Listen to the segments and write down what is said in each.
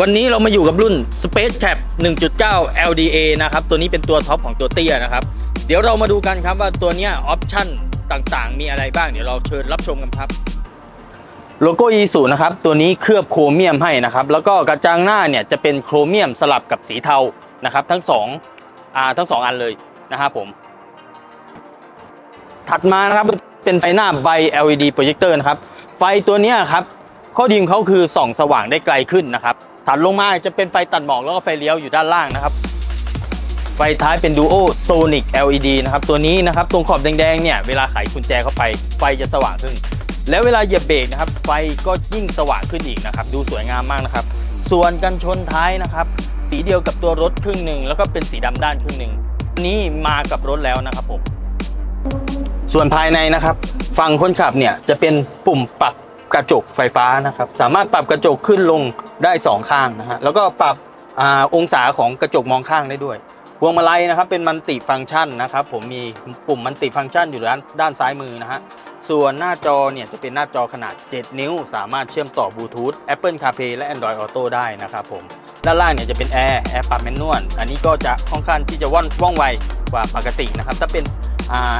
วันนี้เรามาอยู่กับรุ่น Space Cap 1.9 LDA นะครับ ตัวนี้เป็นตัวท็อปของตัวเตี้ยนะครับ เดี๋ยวเรามาดูกันครับว่าตัวนี้ออปชั่นต่างๆ มีอะไรบ้าง เดี๋ยวเราเชิญรับชมกันครับ โลโก้ e สูนะครับ ตัวนี้เคลือบโครเมียมให้นะครับ แล้วก็กระจังหน้าเนี่ยจะเป็นโครเมียมสลับกับสีเทานะครับทั้งสองอ่าทั้งสองอันเลยนะครับผม ถัดมานะครับเป็นไฟหน้าใบ LED โปรเจคเตอร์นะครับ ไฟตัวนี้ครับ ข้อดีของเขาคือส่องสว่างได้ไกลขึ้นนะครับ ถัดลงมาจะเป็นไฟตัดหมอกแล้วก็ไฟเลี้ยวอยู่ด้านล่างนะครับ ไฟท้ายเป็น Duo Sonic LED นะครับ ตัวนี้นะครับตรงขอบแดงๆเนี่ยเวลาไขกุญแจเข้าไปไฟจะสว่างขึ้น แล้วเวลาเหยียบเบรกนะครับ ไฟก็ยิ่งสว่างขึ้นอีกนะครับ ดูสวยงามมากนะครับ ส่วนกันชนท้ายนะครับสีเดียวกับตัวรถครึ่งหนึ่งแล้วก็เป็นสีดำด้านครึ่งหนึ่งนี่มากับรถแล้วนะครับผมส่วนภายในนะครับ ฝั่งคนขับเนี่ยจะเป็นปุ่มปรับ กระจกไฟฟ้านะครับ สามารถปรับกระจกขึ้นลงได้สองข้างนะฮะแล้วก็ปรับอองศาของกระจกมองข้างได้ด้วยพวงมาลัยนะครับเป็นมันติฟังก์ชันนะครับผมมีปุ่มมันติฟังก์ชันอยู่ด้านด้านซ้ายมือนะฮะส่วนหน้าจอเนี่ยจะเป็นหน้าจอขนาด 7 นิ้ว สามารถเชื่อมต่อบลูทูธ Apple CarPlay และ Android Auto ได้นะครับผมด้านล่างเนี่ยจะเป็นแอร์แอร์ปรับแมนนวลอันนี้ก็จะค่อนข้างที่จะว่องว่องไวกว่าปกตินะครับถ้าเป็น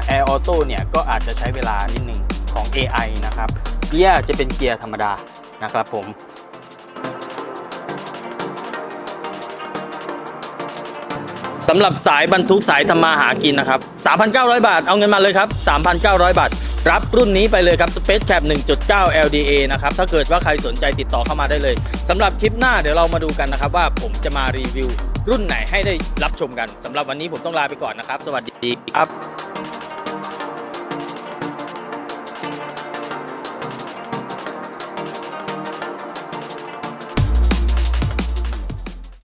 แอร์ออโต้เนี่ยก็อาจจะใช้เวลานิดหนึ่งของ AI นะครับ กียร์จะเป็นเกียร์ธรรมดานะครับผมสำหรับสายบรรทุกสายทำมาหากินนะครับ 3,900 บาท เอาเงินมาเลยครับ 3,900 บาท รับรุ่นนี้ไปเลยครับ Space Cap 1.9 LDA นะครับ ถ้าเกิดว่าใครสนใจติดต่อเข้ามาได้เลย สำหรับคลิปหน้าเดี๋ยวเรามาดูกันนะครับ ว่าผมจะมารีวิวรุ่นไหนให้ได้รับชมกัน สำหรับวันนี้ผมต้องลาไปก่อนนะครับ สวัสดีครับ